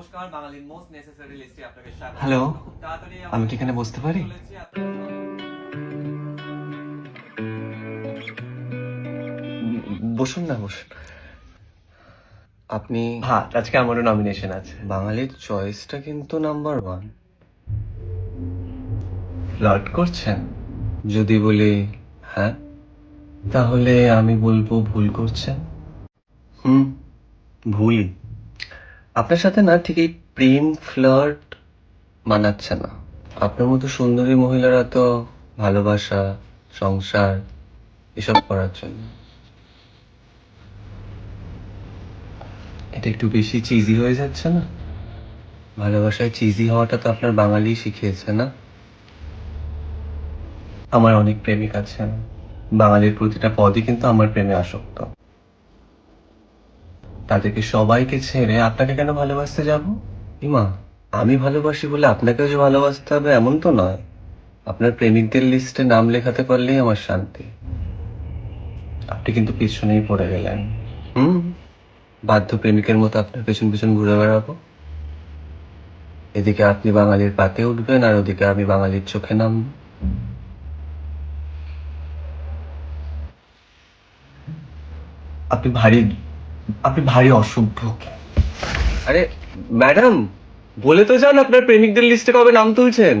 নমস্কার বাঙালির most necessary লিস্টে আপনাকে স্বাগত। হ্যালো তাড়াতাড়ি আমি কি এখানে বসতে পারি? বসুন না বসুন। আপনি হ্যাঁ আজকে আমারও নমিনেশন আছে। বাঙালির চয়েসটা কিন্তু নাম্বার ওয়ান ফ্লার্ট করছেন। যদি বলি হ্যাঁ তাহলে আমি বলব ভুল করছেন? হুম ভুল আপনার সাথে না ঠিক এই প্রেম, ফ্লার্ট মানাচ্ছে না। আপনার মতো সুন্দরী মহিলারা তো ভালোবাসা, সংসার, এসব করার জন্য। এটা একটু বেশি চিজি হয়ে যাচ্ছে না? ভালোবাসায় চিজি হওয়াটা তো আপনার বাঙালি শিখিয়েছে না? আমার অনেক প্রেমিক আছেন। বাঙালির প্রতিটা পদই কিন্তু আমার প্রেমে আসক্ত। তাদেরকে সবাইকে ছেড়ে আপনাকে কেন ভালোবাসতে যাব? ইমা, আমি ভালোবাসি বলে আপনাকেও যে ভালোবাসতে হবে এমন তো নয়। আপনার প্রেমিকদের লিস্টে নাম লেখাতে পারলেই আমার শান্তি। আপনি কিন্তু পিছনেই পড়ে গেলেন। হুম? বাধ্য প্রেমিকের মতো আপনার পেছন পেছন ঘুরে বেড়াবো। এদিকে আপনি বাঙালির পাতে উঠবেন আর ওদিকে আমি বাঙালির চোখে নাম আপনি ভারী আপনি ভারী অসভ্য আরে ম্যাডাম বলে তো যান আপনার প্রেমিকদের লিস্টে কবে নাম তুলছেন।